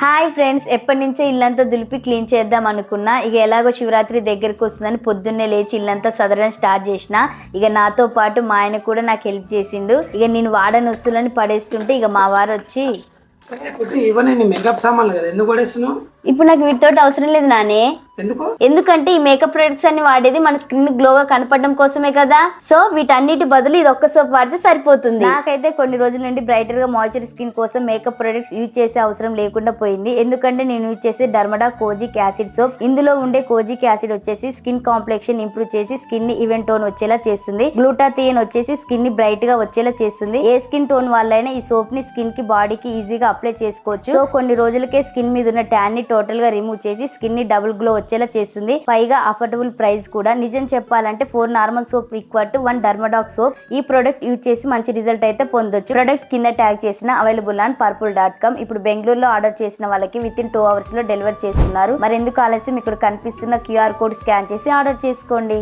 Hi friends ఎప్పటి నుంచో ఇల్లంతా దులిపి క్లీన్ చేద్దాం అనుకున్నా. ఇక ఎలాగో శివరాత్రి దగ్గరికి వస్తుందని పొద్దున్నే లేచి ఇల్లంతా సదరడం స్టార్ట్ చేసిన. ఇక నాతో పాటు మా ఆయన కూడా నాకు హెల్ప్ చేసిండు. ఇక నేను వాడని వస్తువులని పడేస్తుంటే ఇక మా వారు వచ్చి కుట్టి ఇవన్నీ నీ మేకప్ సామాన్లు కదా ఎందుకు పడేస్తున్నావు? ఇప్పుడు నాకు వీటితో అవసరం లేదు నానే. ఎందుకు? ఎందుకంటే ఈ మేకప్ ప్రొడక్ట్స్ అన్ని వాడేది మన స్కిన్ గ్లోగా కనపడడం కోసమే కదా. సో వీటన్నిటి బదులు ఇది ఒక్క సోప్ వాడితే సరిపోతుంది. నాకైతే కొన్ని రోజుల నుండి బ్రైటర్గా మాయిశ్చర్ స్కిన్ కోసం మేకప్ ప్రొడక్ట్స్ యూజ్ చేసే అవసరం లేకుండా పోయింది. ఎందుకంటే నేను యూజ్ చేసే డర్మడా కోజిక్ యాసిడ్ సోప్ ఇందులో ఉండే కోజిక్ యాసిడ్ వచ్చేసి స్కిన్ కాంప్లెక్షన్ ఇంప్రూవ్ చేసి స్కిన్ని ఈవెన్ టోన్ వచ్చేలా చేస్తుంది. గ్లూటాథియన్ వచ్చేసి స్కిన్ని బ్రైట్గా వచ్చేలా చేస్తుంది. ఏ స్కిన్ టోన్ వాళ్ళైనా ఈ సోప్ని స్కిన్కి బాడీకి ఈజీగా అప్లై చేసుకోవచ్చు. సో కొన్ని రోజులకే స్కిన్ మీద ఉన్న ట్యాన్ని టోటల్గా రిమూవ్ చేసి స్కిన్ని డబుల్ గ్లో వచ్చేలా చేస్తుంది. పైగా అఫోర్డబుల్ ప్రైస్ కూడా. నిజం చెప్పాలంటే four normal soap equal to one Dermadoc soap ఈ ప్రోడక్ట్ యూజ్ చేసి మంచి రిజల్ట్ అయితే పొందొచ్చు. ప్రొడక్ట్ కింద ట్యాగ్ చేసిన available on purple dot com ఇప్పుడు బెంగళూరులో ఆర్డర్ చేసిన వాళ్ళకి విత్ ఇన్ టూ అవర్స్లో డెలివర్ చేస్తున్నారు. మరి ఎందుకు ఆలస్యం? ఇక్కడ కనిపిస్తున్న క్యూఆర్ కోడ్ స్కాన్ చేసి ఆర్డర్ చేసుకోండి.